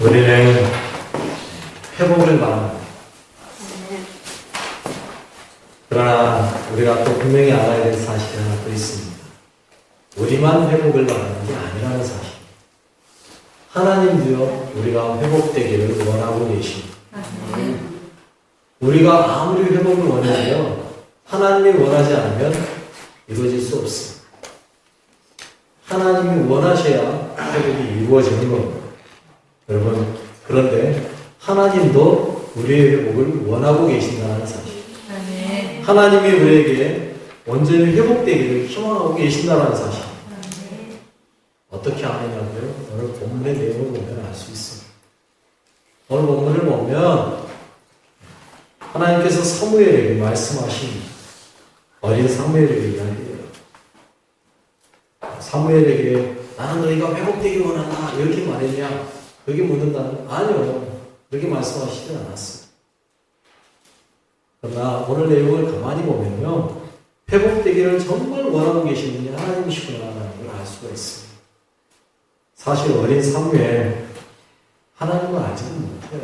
우리는 회복을 바랍니다. 그러나 우리가 또 분명히 알아야 될 사실이 하나 더 있습니다. 우리만 회복을 바라는 게 아니라는 사실. 하나님도요, 우리가 회복되기를 원하고 계십니다. 우리가 아무리 회복을 원해도요, 하나님이 원하지 않으면 이루어질 수 없습니다. 하나님이 원하셔야 회복이 이루어지는 겁니다. 여러분, 그런데 하나님도 우리의 회복을 원하고 계신다는 사실. 하나님이 우리에게 온전히 회복되기를 희망하고 계신다는 사실. 어떻게 아느냐고요? 오늘 본문의 내용을 보면 알 수 있습니다. 오늘 본문을 보면 하나님께서 사무엘에게 말씀하신 어린 사무엘에게 이야기해요. 사무엘에게 나는 너희가 회복되기 원한다 이렇게 말했냐? 그렇게 묻는다는 아니요. 그렇게 말씀하시지 않았어요. 그러나 오늘 내용을 가만히 보면요. 회복되기를 정말 원하고 계시는 분이 하나님이시구나라는 걸 알 수가 있습니다. 사실 어린 사무엘, 하나님을 알지는 못해요.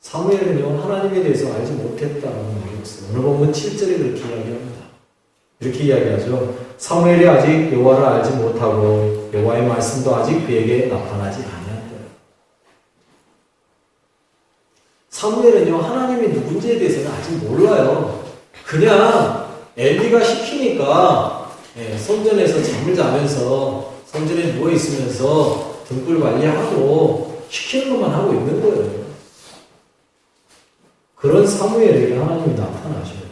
사무엘은요, 하나님에 대해서 알지 못했다는 말이 없어요. 오늘 보면 7절에 그렇게 이야기합니다. 이렇게 이야기하죠. 사무엘이 아직 여호와를 알지 못하고 여호와의 말씀도 아직 그에게 나타나지 아니한다. 사무엘은요, 하나님이 누군지에 대해서는 아직 몰라요. 그냥 엘리가 시키니까 예, 성전에서 잠을 자면서 성전에 누워 있으면서 등불 관리하고 시키는 것만 하고 있는 거예요. 그런 사무엘에게 하나님이 나타나셔요.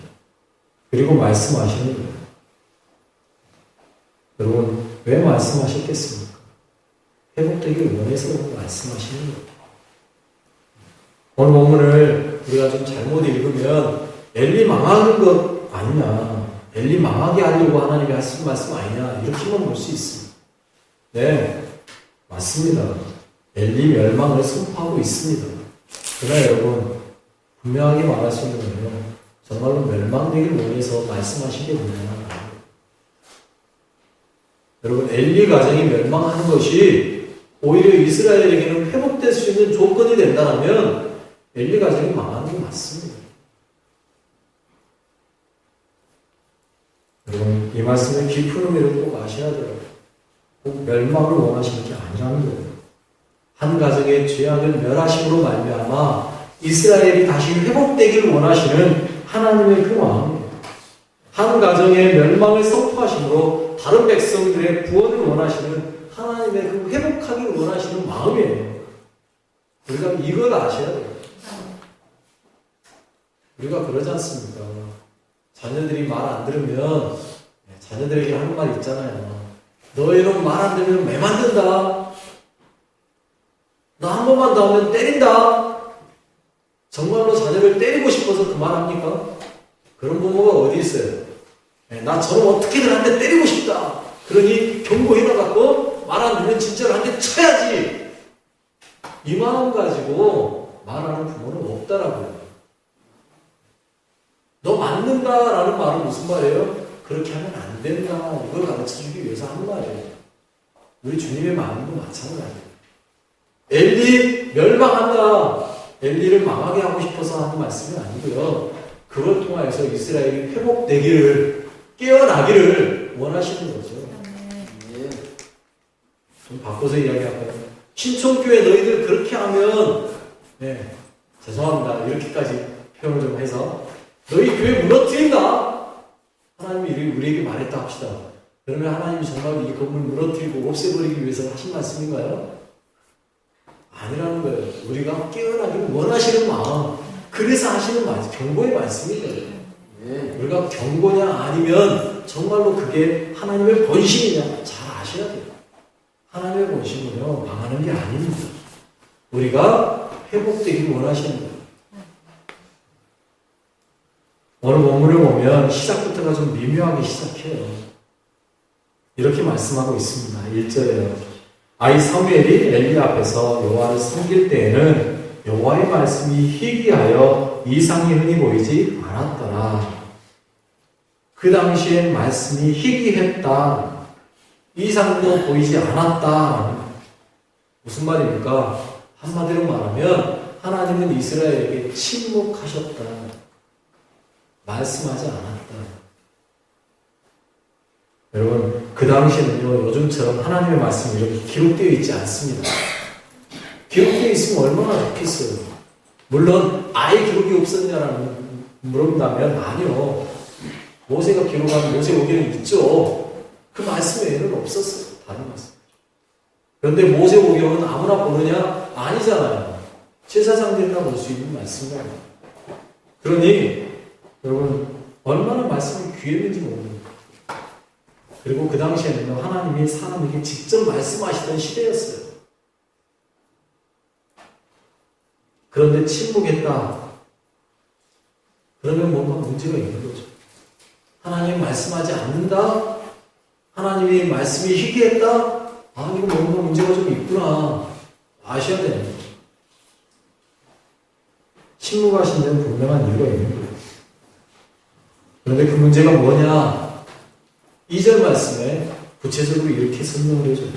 그리고 말씀하시는 거예요. 여러분, 왜 말씀하셨겠습니까? 회복되기를 원해서 말씀하시는 거예요. 오늘 본문을 우리가 좀 잘못 읽으면 엘리 망하는 것 아니냐. 엘리 망하게 하려고 하나님이 하신 말씀 아니냐. 이렇게만 볼 수 있습니다. 네, 맞습니다. 엘리 멸망을 선포하고 있습니다. 그러나 여러분, 분명하게 말할 수 있는 건요. 정말로 멸망되길 원해서 말씀하신 게 뭐냐. 여러분, 엘리 가정이 멸망하는 것이 오히려 이스라엘에게는 회복될 수 있는 조건이 된다면 엘리 가정이 망하는 게 맞습니다. 여러분, 이 말씀의 깊은 의미를 꼭 아셔야 돼요. 꼭 멸망을 원하시는 게 아니라는 거예요. 한 가정의 죄악을 멸하심으로 말미암아 이스라엘이 다시 회복되기를 원하시는 하나님의 그 마음이에요. 한 가정의 멸망을 선포하심으로 다른 백성들의 구원을 원하시는 하나님의 그 회복하기를 원하시는 마음이에요. 우리가 이걸 아셔야 돼요. 우리가 그러지 않습니까? 자녀들이 말 안 들으면 네, 자녀들에게 하는 말 있잖아요. 너희는 말 안 들으면 매 만든다. 나 한 번만 더 하면 때린다. 정말로 자녀를 때리고 싶어서 그 말 합니까? 그런 부모가 어디 있어요? 네, 나처럼 어떻게든 한 대 때리고 싶다. 그러니 경고해놔갖고 말 안 들으면 진짜로 한 대 쳐야지. 이 마음 가지고 말하는 부모는 없다라고요. 너 맞는다라는 말은 무슨 말이에요? 그렇게 하면 안 된다. 이걸 가르쳐 주기 위해서 하는 말이에요. 우리 주님의 마음도 마찬가지예요. 엘리 멸망한다. 엘리를 망하게 하고 싶어서 하는 말씀이 아니고요. 그걸 통하여서 이스라엘이 회복되기를 깨어나기를 원하시는 거죠. 예. 좀 바꿔서 이야기할까요? 신촌교회 너희들 그렇게 하면 네 죄송합니다. 이렇게까지 표현을 좀 해서 너희 교회 무너뜨린다. 하나님이 우리에게 말했다 합시다. 그러면 하나님이 정말 이 건물 무너뜨리고 없애버리기 위해서 하신 말씀인가요? 아니라는 거예요. 우리가 깨어나기를 원하시는 마음. 그래서 하시는 말씀, 경고의 말씀이에요. 우리가 경고냐 아니면 정말로 그게 하나님의 본심이냐 잘 아셔야 돼요. 하나님의 본심은요, 망하는 게 아닙니다. 우리가 회복되기를 원하시는 거예요. 오늘 본문을 보면 시작부터가 좀 미묘하게 시작해요. 이렇게 말씀하고 있습니다. 1절에요. 아이 사무엘이 엘리 앞에서 여호와를 섬길 때에는 여호와의 말씀이 희귀하여 이상이 흔히 보이지 않았더라. 그 당시엔 말씀이 희귀했다. 이상도 보이지 않았다. 무슨 말입니까? 한마디로 말하면 하나님은 이스라엘에게 침묵하셨다. 말씀하지 않았다. 여러분, 그 당시에는요, 요즘처럼 하나님의 말씀이 이렇게 기록되어 있지 않습니다. 기록되어 있으면 얼마나 좋겠어요. 물론, 아예 기록이 없었냐라는 물어본다면, 아니요. 모세가 기록한 모세 오경이 있죠. 그 말씀 외에는 없었어요. 다른 말씀. 그런데 모세 오경은 아무나 보느냐? 아니잖아요. 제사장들이나 볼 수 있는 말씀이에요. 그러니, 여러분, 얼마나 말씀이 귀했는지 모릅니다. 그리고 그 당시에는 하나님이 사람에게 직접 말씀하시던 시대였어요. 그런데 침묵했다. 그러면 뭔가 문제가 있는 거죠. 하나님이 말씀하지 않는다? 하나님이 말씀이 희귀했다? 아, 이거 뭔가 문제가 좀 있구나. 아셔야 거죠. 침묵하신 데는 분명한 이유가 있는 거예요. 그런데 그 문제가 뭐냐? 2절 말씀에 구체적으로 이렇게 설명을 해줘요.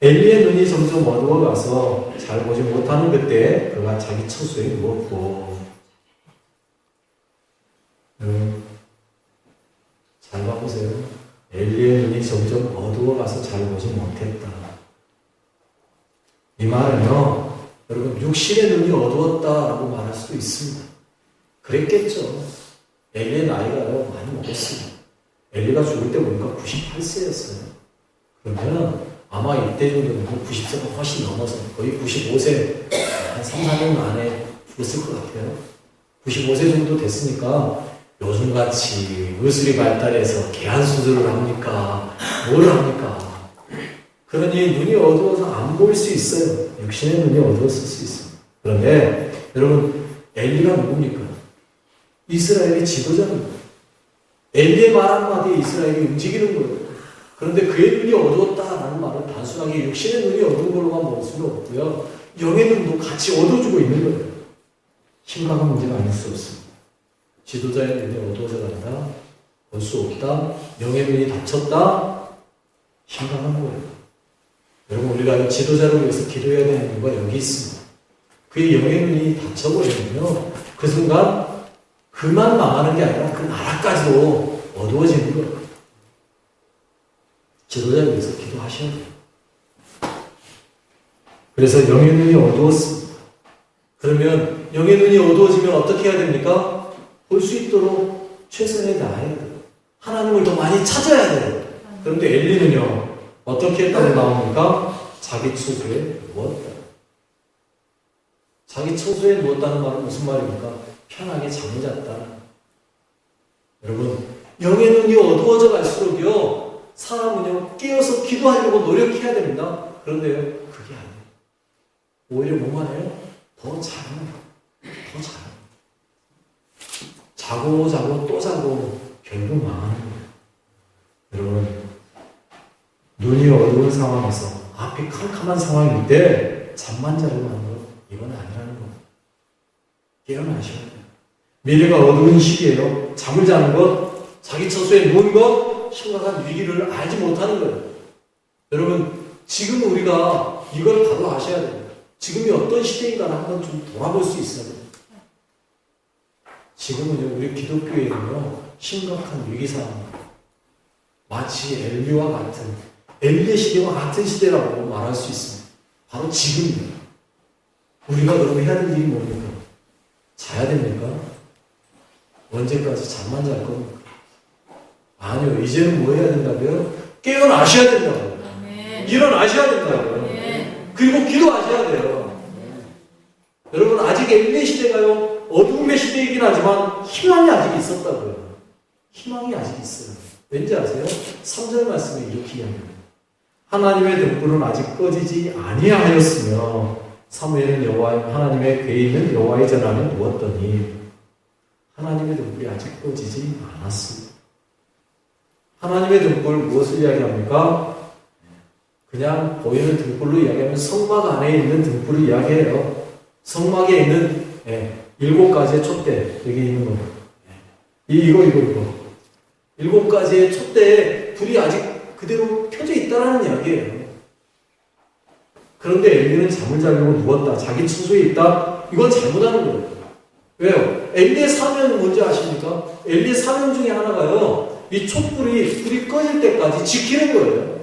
엘리의 눈이 점점 어두워가서 잘 보지 못하는 그때 그가 자기 처소에 누웠고 음, 잘 봐보세요. 엘리의 눈이 점점 어두워가서 잘 보지 못했다. 이 말은요, 여러분 육신의 눈이 어두웠다라고 말할 수도 있습니다. 그랬겠죠. 엘리의 나이가요 많이 먹었습니다. 엘리가 죽을 때 보니까 98세였어요. 그러면 아마 이때 정도면 90세가 훨씬 넘어서 거의 95세 한 3, 4년 안에 죽었을 것 같아요. 95세 정도 됐으니까 요즘같이 의술이 발달해서 개안 수술을 합니까? 뭘 합니까? 그러니 눈이 어두워서 안 보일 수 있어요. 육신의 눈이 어두웠을 수 있어요. 그런데 여러분 엘리가 누굽니까? 이스라엘의 지도자입니다. 엘리의 말 한마디에 이스라엘이 움직이는 거예요. 그런데 그의 눈이 어두웠다라는 말은 단순하게 육신의 눈이 어두운 걸로만 볼 수는 없고요. 영의 눈도 같이 어두워지고 있는 거예요. 심각한 문제가 아닐 수 없습니다. 지도자의 눈이 어두워져 간다. 볼 수 없다. 영의 눈이 닫혔다. 심각한 거예요. 여러분 우리가 지도자를 위해서 기도해야 되는 이유가 여기 있습니다. 그의 영의 눈이 닫혀버리면요. 그 순간 그만 망하는 게 아니라 그 나라까지도 어두워지는 거예요. 지도자를 위해서 기도하셔야 돼요. 그래서 영의 눈이 어두웠습니다. 그러면 영의 눈이 어두워지면 어떻게 해야 됩니까? 볼 수 있도록 최선을 다해야 돼요. 하나님을 더 많이 찾아야 돼요. 그런데 엘리는요, 어떻게 했다고 나옵니까? 자기 처소에 누웠다. 자기 처소에 누웠다는 말은 무슨 말입니까? 편하게 잠을 잤다. 여러분, 영의 눈이 어두워져 갈수록요, 사람은요, 깨어서 기도하려고 노력해야 됩니다. 그런데요, 그게 아니에요. 오히려 뭐만 해요? 더 자요. 더 자요. 자고 자고 또 자고 결국 망하는 거예요. 여러분, 눈이 어두운 상황에서 앞이 캄캄한 상황일 때 잠만 자려고 하는 거 이건 아니라는 거 깨어나셔야. 미래가 어두운 시기에요. 잠을 자는 것, 자기 처소에 누운 것, 심각한 위기를 알지 못하는 거예요. 여러분, 지금 우리가 이걸 바로 아셔야 돼요. 지금이 어떤 시대인가를 한번 좀 돌아볼 수 있어야 돼요. 지금은요, 우리 기독교에는요, 심각한 위기 상황. 마치 엘리와 같은, 엘리의 시대와 같은 시대라고 말할 수 있습니다. 바로 지금입니다. 우리가 그럼 해야 될 일이 뭡니까? 자야 됩니까? 언제까지 잠만 잘 겁니까? 아니요, 이제는 뭐 해야 된다고요? 깨어나셔야 된다고요. 일어나셔야 된다고요. 그리고 기도하셔야 돼요. 여러분, 아직 엘리의 시대가요, 어둠의 시대이긴 하지만 희망이 아직 있었다고요. 희망이 아직 있어요. 왠지 아세요? 3절 말씀에 이렇게 이야기합니다. 하나님의 등불은 아직 꺼지지 아니하였으며 사무엘은 여호와 하나님의 있는 여호와의 전 안에 누웠더니 하나님의 등불이 아직 꺼지지 않았습니다. 하나님의 등불 무엇을 이야기합니까? 그냥 보이는 등불로 이야기하면 성막 안에 있는 등불을 이야기해요. 성막에 있는 예, 일곱 가지의 촛대 여기 있는 거. 이 이거 이거 이거 일곱 가지의 촛대에 불이 아직 그대로 켜져 있다라는 이야기예요. 그런데 엘리는 잠을 자려고 누웠다. 자기 처소에 있다. 이건 잘못하는 거예요. 왜요? 엘리의 사명은 뭔지 아십니까? 엘리의 사명 중에 하나가요. 이 촛불이 불이 꺼질 때까지 지키는 거예요.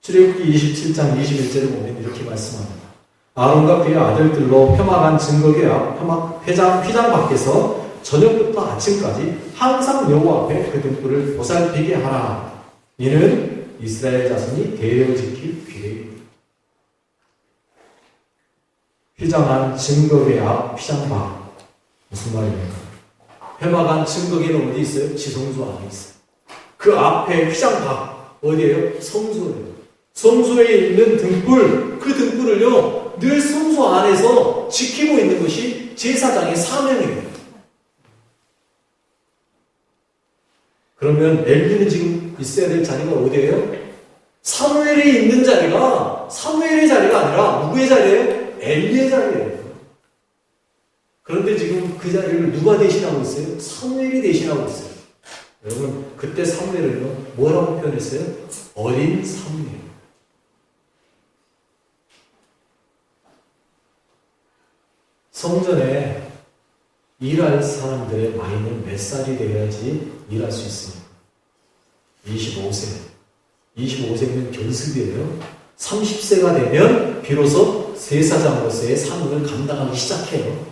출애굽기 27장 21절에 보면 이렇게 말씀합니다. 아론과 그의 아들들로 폄하간 증거계 앞 폄하, 회장, 휘장 밖에서 저녁부터 아침까지 항상 여호와 앞에 그 등불을 보살피게 하라. 이는 이스라엘 자손이 대여 지킬 규례입니다. 휘장한 증거계 앞 휘장 밖 무슨 말입니까? 회막한 증거계는 어디 있어요? 지성소 안에 있어요. 그 앞에 휘장 밖 어디예요? 성소예요. 성소에 있는 등불, 그 등불을요, 늘 성소 안에서 지키고 있는 것이 제사장의 사명이에요. 그러면 엘리는 지금 있어야 될 자리가 어디예요? 사무엘이 있는 자리가 사무엘의 자리가 아니라 누구의 자리예요? 엘리의 자리예요. 그런데 지금 그 자리를 누가 대신하고 있어요? 사무엘이 대신하고 있어요. 여러분 그때 사무엘은요 뭐라고 표현했어요? 어린 사무엘. 성전에 일할 사람들의 나이는 몇 살이 돼야지 일할 수 있습니까? 25세. 25세면 견습이에요. 30세가 되면 비로소 세사장으로서의 사명을 감당하기 시작해요.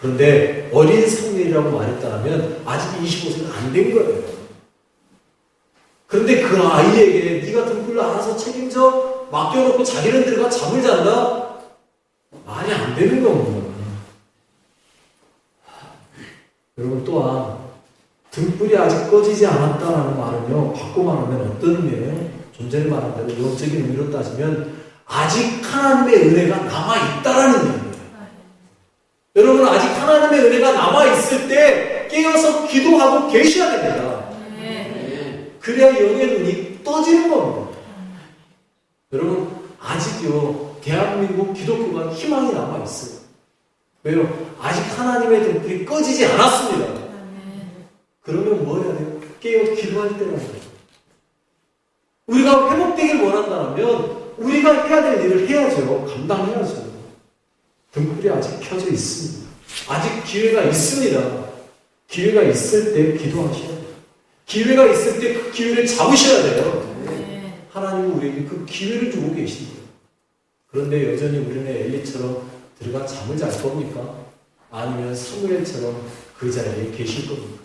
그런데 어린 사무엘이라고 말했다면 아직 25세가 안된 거예요. 그런데 그 아이에게 네 같은 불로 알아서 책임져 맡겨놓고 자기는 들어가 잠을 잔다? 말이 안 되는 겁니다. 여러분 또한 등불이 아직 꺼지지 않았다라는 말은요 바꿔 말하면 어떤 의미예요? 좀 전에 말한 대로 영적인 의미로 따지면 아직 하나님의 은혜가 남아 있다라는 의미예요. 여러분 아직 하나님의 은혜가 남아 있을 때 깨어서 기도하고 계셔야 됩니다. 그래야 영의 눈이 떠지는 겁니다. 여러분 아직요 대한민국 기독교가 희망이 남아 있어요. 왜요? 아직 하나님의 등불이 꺼지지 않았습니다. 그러면 뭐 해야 돼요? 깨어 기도할 때라는 거예요. 우리가 회복되길 원한다면 우리가 해야 될 일을 해야죠. 감당해야죠. 등불이 아직 켜져 있습니다. 아직 기회가 있습니다. 기회가 있을 때 기도하셔야 돼요. 기회가 있을 때 그 기회를 잡으셔야 돼요. 하나님은 우리에게 그 기회를 주고 계십니다. 그런데 여전히 우리는 엘리처럼 들어가 잠을 잘 겁니까? 아니면 사무엘처럼 그 자리에 계실 겁니까?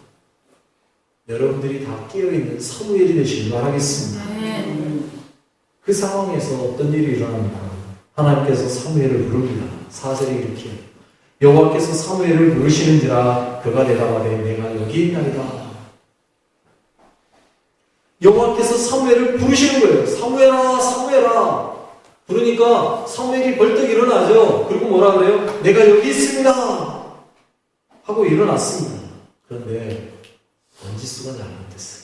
여러분들이 다 깨어있는 사무엘이 되시길 바라겠습니다. 그 상황에서 어떤 일이 일어납니까? 하나님께서 사무엘을 부릅니다. 사절이 이렇게 여호와께서 사무엘을 부르시는지라 그가 대답하되 내가 여기 있나이다. 여호와께서 사무엘을 부르시는 거예요. 사무엘아 사무엘아 부르니까 사무엘이 벌떡 일어나죠. 그리고 뭐라 그래요? 내가 여기 있습니다. 하고 일어났습니다. 그런데 번지수가 잘못됐어요.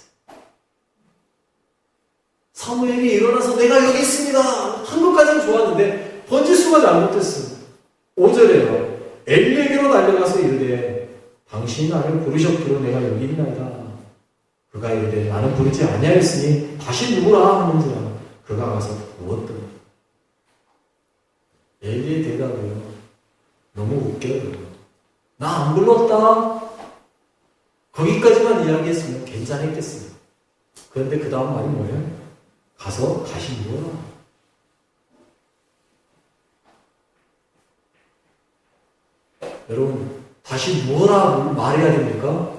사무엘이 일어나서 내가 여기 있습니다. 한 것까지는 좋았는데 번지수가 잘못됐어요. 5절에요. 엘리에게로 달려가서 이르되 당신이 나를 부르셨기로 내가 여기 있나이다. 그가 이르되 나는 부르지 아니하였으니 다시 누구라 하는지라 그가 가서 누웠더라. 엘리의 대답이요. 너무 웃겨요. 나 안 불렀다. 거기까지만 이야기했으면 괜찮았겠어요. 그런데 그 다음 말이 뭐예요? 가서 다시 누워라. 여러분, 다시 누워라 말해야 됩니까?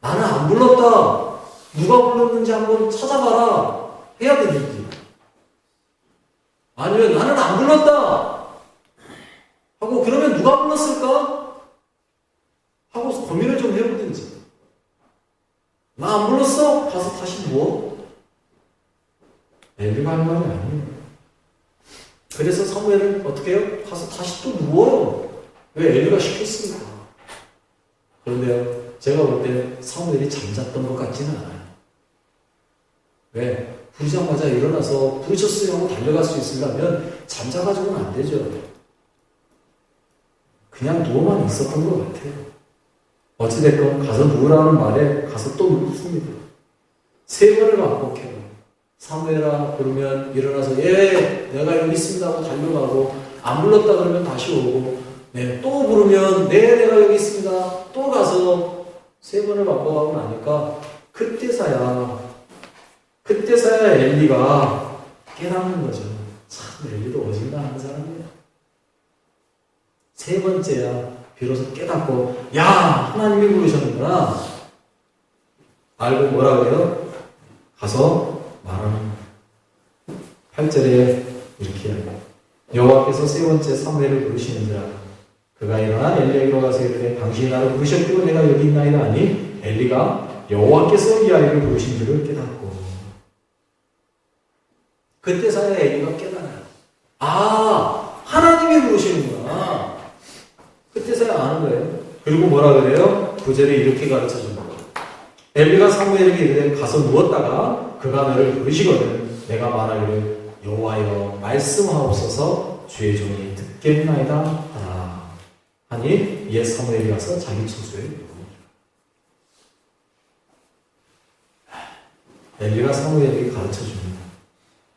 나는 안 불렀다. 누가 불렀는지 한번 찾아봐라. 해야 되는지. 아니면 나는 안 불렀다. 하고 그러면 누가 불렀을까? 하고 고민을 좀 해보든지. 나 안 불렀어? 가서 다시 누워. 말이 아니에요. 그래서 사무엘은 어떻게 해요? 가서 다시 또 누워요. 왜 엘리가 시켰습니까? 그런데요, 제가 볼 때 사무엘이 잠잤던 것 같지는 않아요. 왜? 부르자마자 일어나서 부르셨어요 하고 달려갈 수 있으려면 잠자가지고는 안 되죠. 그냥 누워만 있었던 것 같아요. 어찌됐건 가서 누우라는 말에 가서 또 눕습니다. 세 번을 반복해요. 사무엘아 부르면 일어나서 예 내가 여기 있습니다 하고 달려가고 안 불렀다 그러면 다시 오고 네, 또 부르면 네 내가 여기 있습니다. 또 가서 세 번을 반복하고 나니까? 그때서야 그때서야 엘리가 깨닫는 거죠. 참 엘리도 어진간한 사람이야. 세 번째야 비로소 깨닫고 야 하나님이 부르셨는구나. 알고 뭐라 그래요? 가서 말하는 8절에 이렇게. 여호와께서 세 번째 사무엘을 부르시는지라 그가 일어나 엘리에게로 가서 이르되 당신이 나를 부르셨기로 내가 여기 있나이다 하니 엘리가 여호와께서 이 아이를 부르신 줄을 깨닫고 그때서야 엘리가 깨달아요. 아 하나님이 부르시는구나. 그때서야 아는 거예요. 그리고 뭐라 그래요? 구절에 이렇게 가르쳐 줍니다. 엘리가 사무엘에게 이르되 가서 누웠다가 그가 너를 부르시거든 내가 말하기를 여호와여 말씀하옵소서 주의 종이 듣겠나이다 하라 하니 이에 사무엘이 가서 자기 처소에. 엘리가 사무엘에게 가르쳐 줍니다.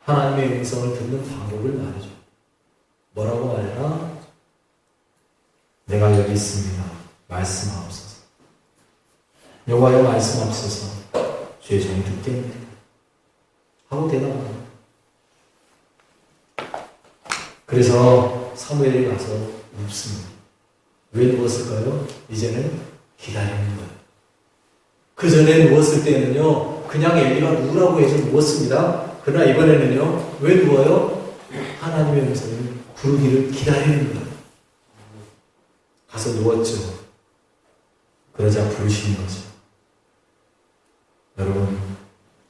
하나님의 음성을 듣는 방법을 말해줘. 뭐라고 말해라? 내가 여기 있습니다. 말씀하옵소서. 여호와의 말씀하옵소서. 주의 종이 듣겠습니다. 하고 대답합니다. 그래서 사무엘이 가서 눕습니다. 왜 누웠을까요? 이제는 기다리는 거예요. 그 전에 누웠을 때는요, 그냥 엘리가 누우라고 해서 누웠습니다. 그러나 이번에는요, 왜 누워요? 하나님의 음성을 부르기를 기다리는 거예요. 가서 누웠죠. 그러자 부르시는 거죠. 여러분,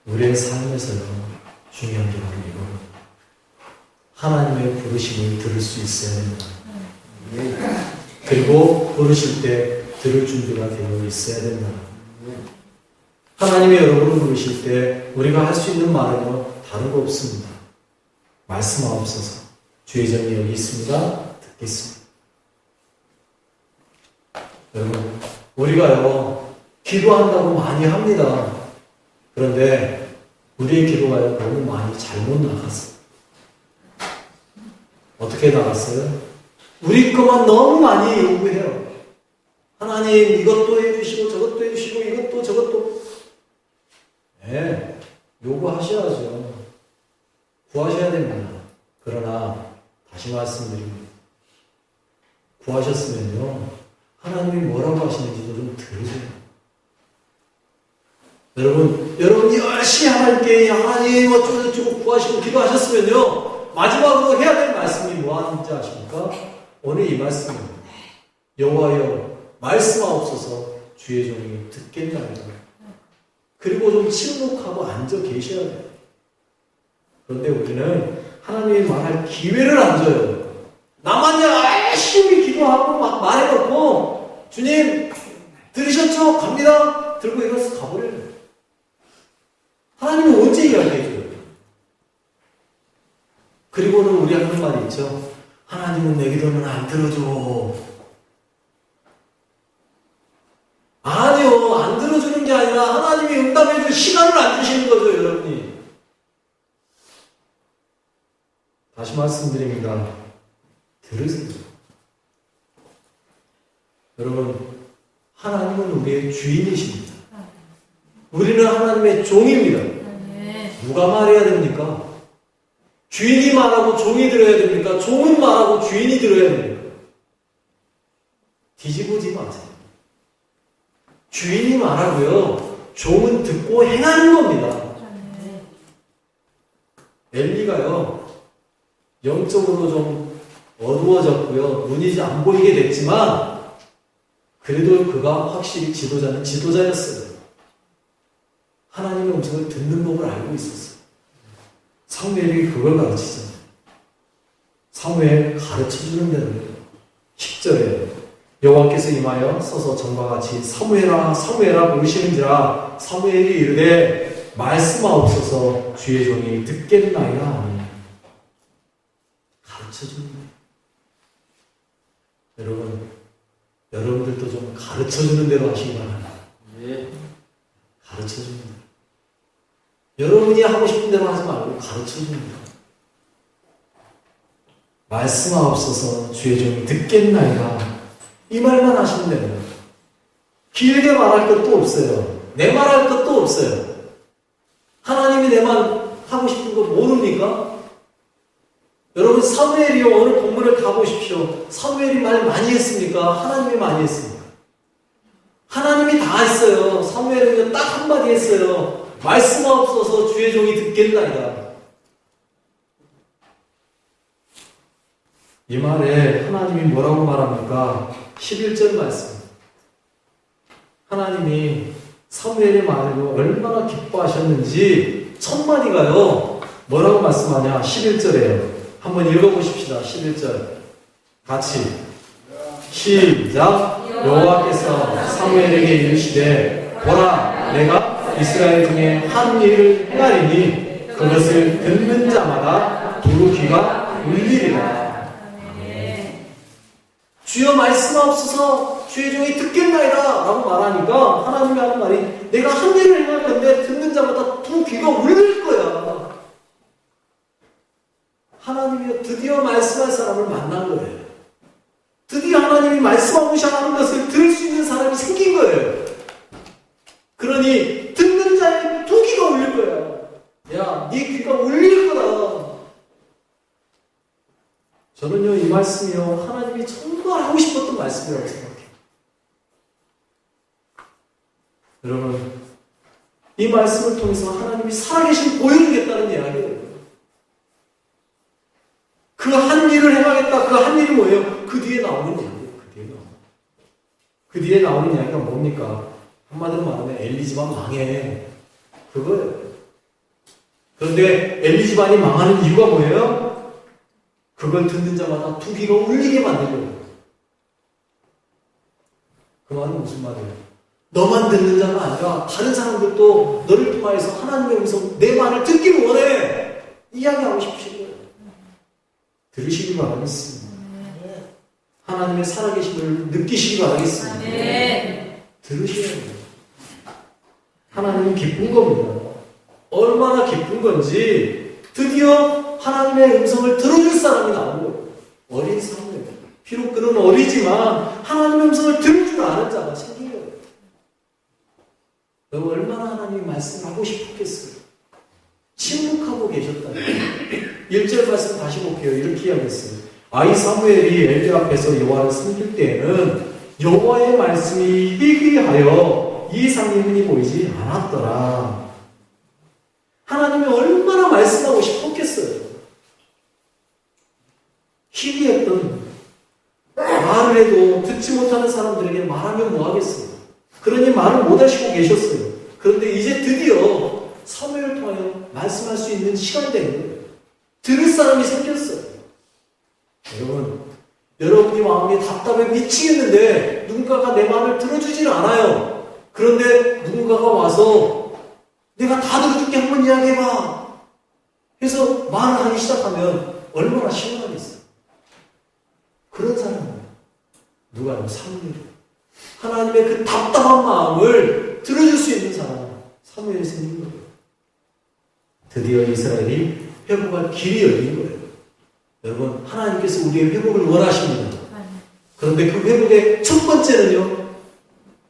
우리의 삶에서요, 중요한 게 바로 이거예요. 하나님의 부르심을 들을 수 있어야 됩니다. 그리고 부르실 때 들을 준비가 되어 있어야 된다. 하나님이 여러분을 부르실 때 우리가 할 수 있는 말은요, 다른 거 없습니다. 말씀하옵소서. 주의 정이 여기 있습니다. 듣겠습니다. 여러분, 우리가요, 기도한다고 많이 합니다. 그런데 우리의 기도가요, 너무 많이 잘못 나갔어요. 어떻게 나갔어요? 우리 것만 너무 많이 요구해요. 하나님, 이것도 해주시고, 저것도 해주시고, 이것도 저것도. 네, 요구하셔야죠. 구하셔야 됩니다. 그러나, 다시 말씀드립니다. 구하셨으면요, 하나님이 뭐라고 하시는지도 좀 들으세요. 여러분, 여러분 열심히 하나님께 하나님 어쩌고저쩌고 구하시고 기도하셨으면요, 마지막으로 해야 될 말씀이 뭐하는지 아십니까? 오늘 이 말씀입니다. 여호와여 말씀하옵소서 주의 종이 듣겠나이다. 그리고 좀 침묵하고 앉아 계셔야 돼요. 그런데 우리는 하나님이 말할 기회를 안 줘요. 나만 열심히 기도하고 막 말해놓고 주님 들으셨죠? 갑니다. 들고 일어서 가버려요. 하나님은 언제 이야기해줘요? 그리고는 우리 하는 말이 있죠. 하나님은 내 기도는 안 들어줘. 아니요, 안 들어주는 게 아니라 하나님이 응답해줄 시간을 안 주시는 거죠, 여러분이. 다시 말씀드립니다. 들으세요. 여러분, 하나님은 우리의 주인이십니다. 우리는 하나님의 종입니다. 누가 말해야 됩니까? 주인이 말하고 종이 들어야 됩니까? 종은 말하고 주인이 들어야 됩니까? 뒤집어지 마세요. 주인이 말하고요. 종은 듣고 행하는 겁니다. 엘리가요. 영적으로 좀 어두워졌고요. 눈이 안 보이게 됐지만 그래도 그가 확실히 지도자는 지도자였어요. 하나님의 음성을 듣는 법을 알고 있었어요. 사무엘이 그걸 가르치잖아요. 사무엘 가르쳐주는 대로 10절에 여호와께서 임하여 서서 전과 같이 사무엘아 사무엘아 부르시는지라 사무엘이 이르되 말씀하옵소서 주의 종이 듣겠나이다 가르쳐주는 거예요. 여러분 여러분들도 좀 가르쳐주는 대로 하시기 바랍니다. 가르쳐주는 대로 여러분이 하고 싶은 대로 하지 말고 가르쳐 줍니다. 말씀하옵소서 주의 종이 듣겠나이다. 이 말만 하시면 됩니다. 길게 말할 것도 없어요. 내 말할 것도 없어요. 하나님이 내 말 하고 싶은 거 모릅니까? 여러분 사무엘이요 오늘 본문을 가보십시오. 사무엘이 말 많이 했습니까? 하나님이 많이 했습니까? 하나님이 다 했어요. 사무엘은 딱 한마디 했어요. 말씀하옵소서 주의 종이 듣겠나이다. 이 말에 하나님이 뭐라고 말합니까? 11절 말씀. 하나님이 사무엘의 말로 얼마나 기뻐하셨는지 첫 마디가요. 뭐라고 말씀하냐? 11절에요. 한번 읽어보십시다. 11절. 같이. 시작. 여호와께서 사무엘에게 이르시되 보라 내가 이스라엘 중에 한 일을 행하리니 그것을 듣는 자마다 두루 귀가 울리리라. 주여 말씀하옵소서 주의 종이 듣겠나이다 라고 말하니까 하나님이 하는 말이 내가 한 일을 행할 건데 듣는 자마다 두 귀가 울릴 거야. 하나님이 드디어 말씀할 사람을 만난 거예요. 드디어 하나님이 말씀하고 하는 것을 들을 수 있는 사람이 생긴 거예요. 그러니 듣는 자의 두 귀가 울릴 거야. 야, 네 귀가 울릴 거다. 저는요, 이 말씀이요, 하나님이 정말 하고 싶었던 말씀이라고 생각해요. 여러분, 이 말씀을 통해서 하나님이 살아계신 보여주겠다는 이야기예요. 그 한 일을 행하겠다. 그 한 일이 뭐예요? 그 뒤에 나오는 이야기예요. 그 뒤에 나오는. 그 뒤에 나오는 이야기가 뭡니까? 한마디로 말하면 엘리 집안 망해. 그거예요. 그런데 엘리 집안이 망하는 이유가 뭐예요? 그걸 듣는 자마다 두 귀가 울리게 만들려고. 그 말은 무슨 말이에요? 너만 듣는 자가 아니라 다른 사람들도 너를 통하여서 하나님의 음성, 내 말을 듣기를 원해! 이야기하고 싶으신 거예요. 들으시기 바라겠습니다. 하나님의 살아계심을 느끼시기 바라겠습니다. 들으셔야 돼요. 하나님은 기쁜 겁니다. 얼마나 기쁜 건지 드디어 하나님의 음성을 들어줄 사람이 거예요. 어린 사람이에요. 비록 그는 어리지만 하나님의 음성을 들을 줄 아는 자가 거예요. 여러분 얼마나 하나님이 말씀을 하고 싶었겠어요. 침묵하고 계셨다는 1절 말씀 다시 볼게요. 이렇게 이야기했어요. 아이 사무엘이 엘리 앞에서 여호와를 섬길 때에는 여호와의 말씀이 희귀하여 이상의 흔히 보이지 않았더라. 하나님이 얼마나 말씀하고 싶었겠어요. 희귀했던 말을 해도 듣지 못하는 사람들에게 말하면 뭐하겠어요. 그러니 말을 못하시고 계셨어요. 그런데 이제 드디어 사무엘을 통하여 말씀할 수 있는 시간이 된 거예요. 들을 사람이 생겼어요. 여러분, 여러분이 마음이 답답해 미치겠는데 누군가가 내 말을 들어주질 않아요. 그런데 누군가가 와서 내가 다 들어줄게 한번 이야기해봐. 해서 말을 하기 시작하면 얼마나 시원하겠어요. 그런 사람은 누가요? 사무엘. 하나님의 그 답답한 마음을 들어줄 수 있는 사람, 사무엘이 생긴 거예요. 드디어 이스라엘이 회복할 길이 열린 거예요. 여러분, 하나님께서 우리의 회복을 원하십니다. 그런데 그 회복의 첫 번째는요,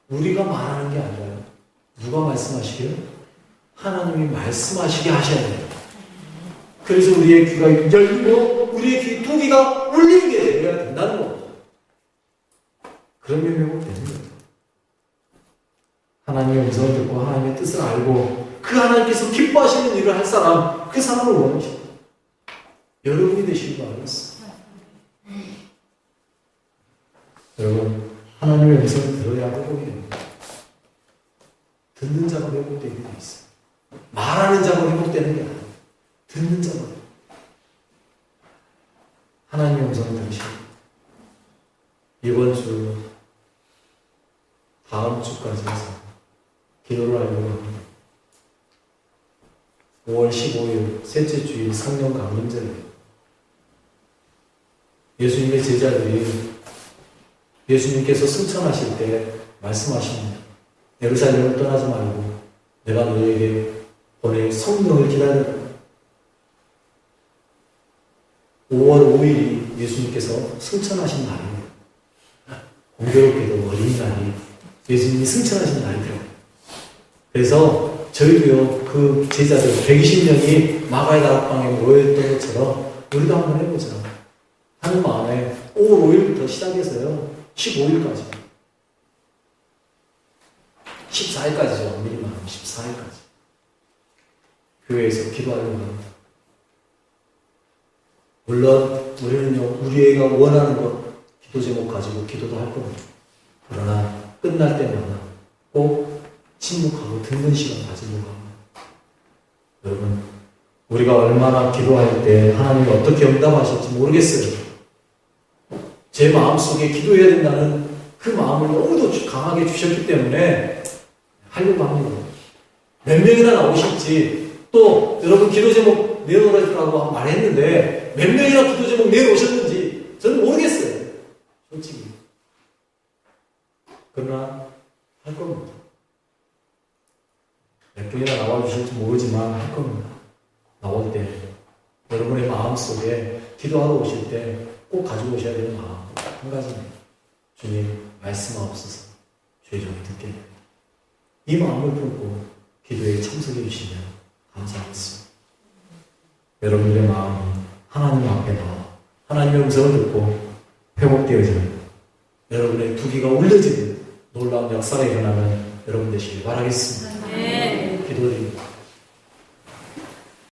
우리가 말하는 게 아니라요. 누가 말씀하시게요? 하나님이 말씀하시게 하셔야 돼요. 그래서 우리의 귀가 열리고, 우리의 귀, 두 귀가 울리게 되어야 된다는 겁니다. 그러면 회복되는 거예요. 하나님의 음성을 듣고 하나님의 뜻을 알고, 그 하나님께서 기뻐하시는 일을 할 사람, 그 사람을 원하십니다. 여러분이 되시기 바라겠습니다. 여러분, 하나님의 음성을 들어야 됩니다. 듣는 자가 회복되게 돼 있어요. 말하는 자가 회복되는 게 아니에요. 듣는 자가. 하나님의 음성을 들으시고, 이번 주, 다음 주까지 해서 기도를 하려고 합니다. 5월 15일, 셋째 주일 성령 강림절이에요. 예수님의 제자들이 예수님께서 승천하실 때 말씀하십니다. 예루살렘을 떠나지 말고 내가 너에게 오늘 성령을 기다려요. 5월 5일이 예수님께서 승천하신 날이에요. 공교롭게도 어린날이 예수님이 승천하신 날이더라고요. 그래서 저희도요, 그 제자들 120명이 마가의 다락방에 모여있던 것처럼 우리도 한번 해보자. 하는 마음에 5월 5일부터 시작해서요, 15일까지. 14일까지죠. 엄밀히 말하면 14일까지. 교회에서 기도하려고 합니다. 물론 우리는요, 우리 애가 원하는 것, 기도 제목 가지고 기도도 할 겁니다. 그러나 끝날 때마다 꼭 침묵하고 듣는 시간 가지려고 합니다. 여러분, 우리가 얼마나 기도할 때 하나님이 어떻게 응답하실지 모르겠어요. 제 마음속에 기도해야 된다는 그 마음을 너무도 주- 강하게 주셨기 때문에 하려고 합니다. 몇 명이나 나오실지 또 여러분 기도 제목 내놓으라고 말했는데 몇 명이나 기도 제목 내놓으셨는지 저는 모르겠어요. 솔직히. 그러나 할 겁니다. 몇 명이나 나와주실지 모르지만 할 겁니다. 나올 때 여러분의 마음 속에 기도하러 오실 때 꼭 가지고 오셔야 되는 마음 한 가지입니다. 주님 말씀하옵소서 죄종이 듣게. 이 마음을 품고 기도에 참석해 주시면 감사하겠습니다. 여러분들의 마음이 하나님 앞에 나와 하나님의 음성을 듣고 회복되어지는 여러분의 두기가 울려지는 놀라운 역사가 일어나는 여러분 되시길 바라겠습니다. 네. 기도드립니다.